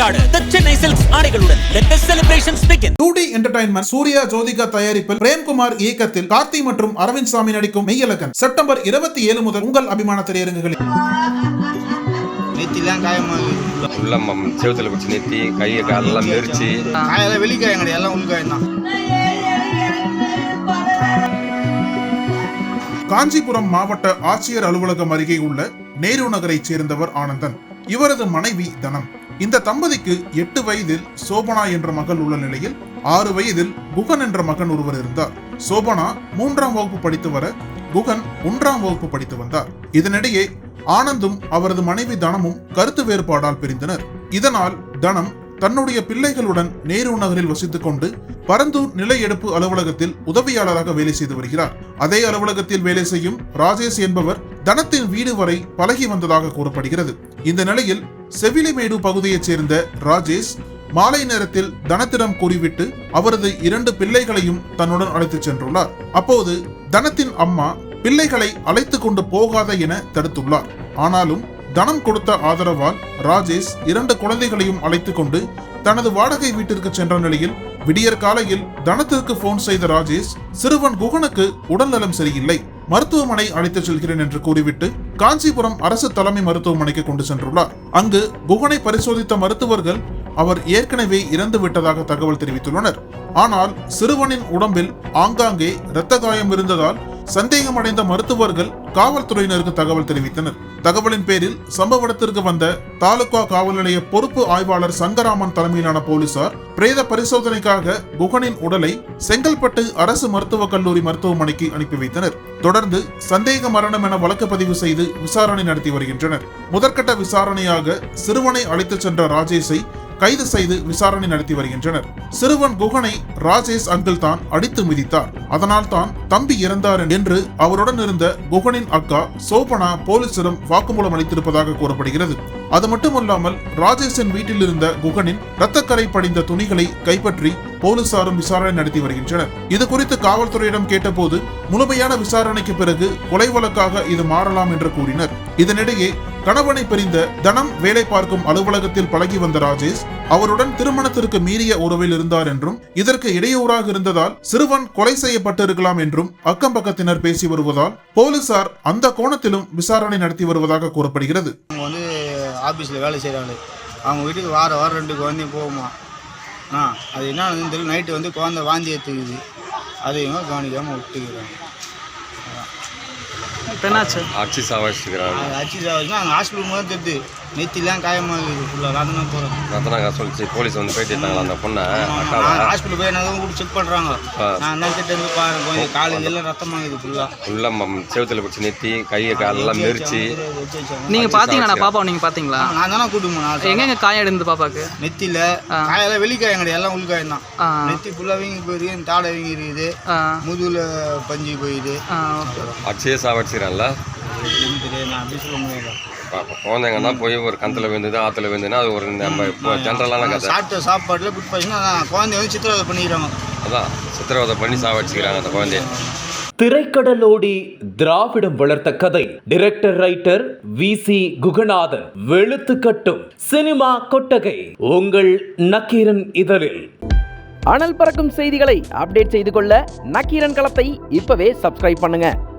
கொண்டாட. சென்னை சில்க்ஸ் ஆடைகளுடன். என்டர்டைன்மெண்ட் சூர்யா ஜோதிகா தயாரிப்பில் பிரேம்குமார் இயக்கத்தில் கார்த்தி மற்றும் அரவிந்த் சாமி நடிக்கும் மெய்யலகன் செப்டம்பர் இருபத்தி ஏழு முதல் உங்கள் அபிமான திரையரங்குகளில். நெத்திலாம் காயமாக உள்ள ம- செவுத்துல பிடிச்சி நெத்தி கையை காலெல்லாம் நெரிச்சு. காயெல்லாம் வெளிக்காயம் கிடையாது எல்லாம் உள்காயம் தான். காஞ்சிபுரம் மாவட்ட ஆட்சியர் அலுவலகம் அருகே உள்ள நேரு நகரைச் சேர்ந்தவர் ஆனந்தன். இவரது மனைவி தனம். இந்த தம்பதிக்கு எட்டு வயதில் சோபனா என்ற மகள் உள்ள நிலையில் ஆறு வயதில் குகன் என்ற மகன் ஒருவர் இருந்தார். சோபனா மூன்றாம் வகுப்பு படித்து வர குகன் ஒன்றாம் வகுப்பு படித்து வந்தார். இதனிடையே ஆனந்தும் அவரது மனைவி தனமும் கருத்து வேறுபாடால் பிரிந்தனர். இதனால் தனம் தன்னுடைய பிள்ளைகளுடன் நேரு நகரில் வசித்துக் கொண்டு பரந்தூர் நில எடுப்பு அலுவலகத்தில் உதவியாளராக வேலை செய்து வருகிறார். அதே அலுவலகத்தில் வேலை செய்யும் ராஜேஷ் என்பவர் தனத்தின் வீடு வரை பழகி வந்ததாக கூறப்படுகிறது. இந்த நிலையில் செவிலிமேடு பகுதியைச் சேர்ந்த ராஜேஷ் மாலை நேரத்தில் தனத்திடம் கூறிவிட்டு அவரது இரண்டு பிள்ளைகளையும் தன்னுடன் அழைத்துச் சென்றுள்ளார். அப்போது தனத்தின் அம்மா பிள்ளைகளை அழைத்து கொண்டு போகாத என தடுத்துள்ளார். ஆனாலும் தனம் கொடுத்த ஆதரவால் ராஜேஷ் இரண்டு குழந்தைகளையும் அழைத்துக் கொண்டு தனது வாடகை வீட்டிற்கு சென்ற நிலையில் விடியற் காலையில் தனத்திற்கு போன் செய்த ராஜேஷ் சிறுவன் குகனுக்கு உடல்நலம் சரியில்லை மருத்துவமனை அழைத்துச் செல்கிறேன் என்று கூறிவிட்டு காஞ்சிபுரம் அரசு தலைமை மருத்துவமனைக்கு கொண்டு சென்றுள்ளார். அங்கு குகனை பரிசோதித்த மருத்துவர்கள் அவர் ஏற்கனவே இறந்து விட்டதாக தகவல் தெரிவித்துள்ளனர். ஆனால் சிறுவனின் உடம்பில் ஆங்காங்கே இரத்த காயம் இருந்ததால் சந்தேகமடைந்த மருத்துவர்கள் காவல்துறையினருக்கு தகவல் தெரிவித்தனர். தகவலின் பேரில் சம்பவ இடத்திற்கு வந்த தாலுகா காவல் நிலைய பொறுப்பு ஆய்வாளர் சங்கராமன் தலைமையிலான போலீசார் பிரேத பரிசோதனைக்காக குகனின் உடலை செங்கல்பட்டு அரசு மருத்துவக் கல்லூரி மருத்துவமனைக்கு அனுப்பி வைத்தனர். தொடர்ந்து சந்தேக மரணம் என வழக்கு பதிவு செய்து விசாரணை நடத்தி வருகின்றனர். முதற்கட்ட விசாரணையாக சிறுவனை அழைத்துச் சென்ற ராஜேஷை கைது செய்து விசாரணை நடத்தி வருகின்றனர். சிறுவன் குகனை ராஜேஷ் அங்கிள் தான் அடித்து மிதித்தார். அதனால் தான் தம்பி இறந்தார் என்று அவருடன் இருந்த குகனின் அக்கா சோபனா போலீசிடம் வாக்குமூலம் அளித்திருப்பதாக கூறப்படுகிறது. அது மட்டுமல்லாமல் ராஜேஷின் வீட்டில் இருந்த குகனின் இரத்தக்கரை படிந்த துணிகளை கைப்பற்றி போலீசாரும் விசாரணை நடத்தி வருகின்றனர். இது குறித்து காவல்துறையிடம் கேட்டபோது முழுமையான விசாரணைக்கு பிறகு கொலை வழக்காக இது மாறலாம் என்று கூறினர். இதனிடையே கணவனை பிரிந்த தனம் வேலை பார்க்கும் அலுவலகத்தில் பழகி வந்த ராஜேஷ் அவருடன் திருமணத்திற்கு மீறிய உறவில் இருந்தார் என்றும் இதற்கு இடையூறாக இருந்ததால் சிறுவன் கொலை செய்யப்பட்டிருக்கலாம் என்றும் அக்கம் பக்கத்தினர் பேசி வருவதால் போலீசார் அந்த கோணத்திலும் விசாரணை நடத்தி வருவதாக கூறப்படுகிறது. அவங்க வந்து ஆஃபீஸில் வேலை செய்கிறாங்க அவங்க வீட்டுக்கு வார வாரம் ரெண்டு குழந்தையும் போகுமா? ஆ அது என்ன ஆகுதுன்னு தெரியல. நைட்டு வந்து குழந்தை வாந்தி எடுத்துக்குது. அதையும் கவனிக்காமல் விட்டுக்கிறாங்க. இப்போ என்னாச்சு? அடிச்சு சாவடிச்சுக்கிறாங்க அச்சு சாவச்சுன்னா அங்கே ஹாஸ்பிட்டல் முதல் தெரியுது நெத்திலாம் காயமாக இருக்குது ஃபுல்லாக நான் தான் போகிறேன் ரத்தனாங்க சொல்லிச்சு போலீஸ் வந்து போயிட்டு இருந்தாங்களா அந்த பொண்ணை? அக்காவை? ஹாஸ்பிட்டல் போய் என்ன கூட செக் பண்ணுறாங்க. நான் என்ன கிட்ட இருந்து பாருங்க கொஞ்சம் காலையில் எல்லாம் ரத்தமாகுது ஃபுல்லாக ம- செவுத்துல பிடிச்சி நெத்தி கையை காலெல்லாம் நெரிச்சு நீங்கள் பார்த்தீங்களா பாப்பா நீங்கள் பார்த்தீங்களா நான் தானே கூட்டு போனேன் எங்கெங்க காயம் எடுந்து பாப்பாக்கு நெத்தியில் காயெல்லாம் வெளிக்காயம் கிடையாது எல்லாம் உள்காயம் தான். நெத்தி ஃபுல்லாக வீங்கி போயிருக்கு தாடை வீங்கி இருக்குது முதுகுல பஞ்சு போயிடுது ஆ ஓகே. குழந்தைங்கன்னா போய் ஒரு கணத்துல விழுந்தது ஆத்துல விழுந்துன்னா அது ஒரு நம்ம இப்போ ஜென்ரலான கதை. சாப்பிட்ட சாப்பாட்டில் குட் பாய்ஸ்னா குழந்தைய வந்து சித்திரவதை பண்ணிக்கிறாங்க. அதான் சித்திரவதை பண்ணி சாவடிச்சுக்கிறாங்க அந்த குழந்தைய. திரைக்கடலோடி திராவிடம் வளர்த்த கதை. Director writer V C Guganathan. வெளுத்துக்கட்டும் cinema கொட்டகை. உங்கள் நக்கீரன் இதழில். அனல் பறக்கும் செய்திகளை அப்டேட் செய்து கொள்ள நக்கீரன் களத்தை இப்பவே சப்ஸ்கிரைப் பண்ணுங்க.